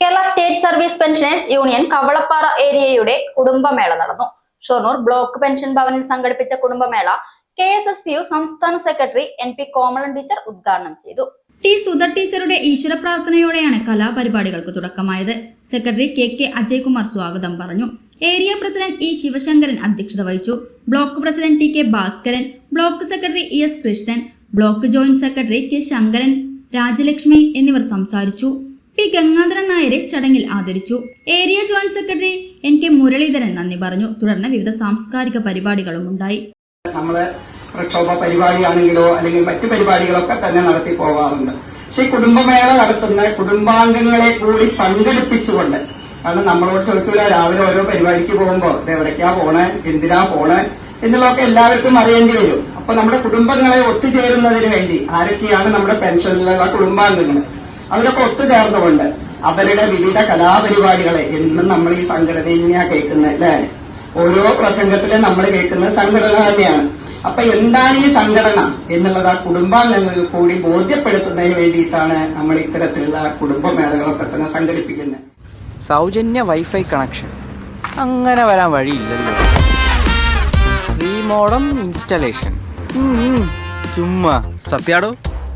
Kerala state service pensioners union Kavalappara ഏരിയയുടെ കുടുംബമേള നടന്നു. ഷൊർണൂർ ബ്ലോക്ക് പെൻഷൻ ഭവനിൽ സംഘടിപ്പിച്ച കുടുംബമേള K S S P U സംസ്ഥാന secretary N P Komalan teacher ഉദ്ഘാടനം ചെയ്തു. ടി സുധ ടീച്ചറുടെ ഈശ്വര പ്രാർത്ഥനയോടെയാണ് കലാപരിപാടികൾക്ക് തുടക്കമായത്. സെക്രട്ടറി കെ കെ അജയ്കുമാർ സ്വാഗതം പറഞ്ഞു. ഏരിയ പ്രസിഡന്റ് ഇ ശിവശങ്കരൻ അധ്യക്ഷത വഹിച്ചു. Block president T K Bhaskaran block secretary E S Krishnan block joint secretary K Sankaran Rajalakshmi എന്നിവർ സംസാരിച്ചു. പി ഗംഗാധരൻ നായരെ ചടങ്ങിൽ ആദരിച്ചു. Area joint secretary N K Muraleedharan നന്ദി പറഞ്ഞു. തുടർന്ന് വിവിധ സാംസ്കാരിക പരിപാടികളും ഉണ്ടായി. നമ്മൾ പ്രക്ഷോഭ പരിപാടിയാണെങ്കിലോ അല്ലെങ്കിൽ മറ്റു പരിപാടികളൊക്കെ തന്നെ നടത്തി പോകാറുണ്ട്. പക്ഷെ കുടുംബമേള നടത്തുന്ന കുടുംബാംഗങ്ങളെ കൂടി പങ്കെടുപ്പിച്ചുകൊണ്ട് കാരണം നമ്മളോട് ചോദിക്കൂല രാവിലെ ഓരോ പരിപാടിക്ക് പോകുമ്പോൾ എവിടേക്കാ പോണേ എന്തിനാ പോണേ എന്നുള്ളതൊക്കെ എല്ലാവർക്കും അറിയേണ്ടി വരും. അപ്പൊ നമ്മുടെ കുടുംബങ്ങളെ ഒത്തുചേരുന്നതിന് വേണ്ടി ആരൊക്കെയാണ് നമ്മുടെ പെൻഷനിലുള്ള കുടുംബാംഗങ്ങൾ? അവരൊക്കെ ഒത്തുചേർന്നുകൊണ്ട് അവരുടെ വിവിധ കലാപരിപാടികളെ എന്നും നമ്മൾ ഈ സംഘടനയാ കേൾക്കുന്നത് അല്ലേ? ഓരോ പ്രസംഗത്തിലും നമ്മൾ കേൾക്കുന്നത് സംഘടന തന്നെയാണ്. അപ്പൊ എന്താണ് ഈ സംഘടന എന്നുള്ളത് ആ കുടുംബാംഗങ്ങൾ കൂടി ബോധ്യപ്പെടുത്തുന്നതിന് വേണ്ടിയിട്ടാണ് നമ്മൾ ഇത്തരത്തിലുള്ള കുടുംബമേളകളൊക്കെ തന്നെ സംഘടിപ്പിക്കുന്നത്. സൗജന്യ വൈഫൈ കണക്ഷൻ. അങ്ങനെ വരാൻ വഴിയില്ലല്ലോ. ഫ്രീ മോഡം ഇൻസ്റ്റലേഷൻ ചുമ്മാ. സത്യാടോ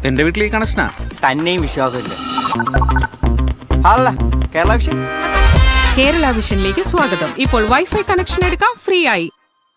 എന്റെ വീട്ടിൽ ഈ കണക്ഷനാ തന്നെയും വിശ്വാസമില്ല. അല്ല കേരള വിഷൻ. കേരള വിഷനിലേക്ക് സ്വാഗതം. ഇപ്പോൾ വൈഫൈ കണക്ഷൻ എടുക്കാം ഫ്രീ ആയി.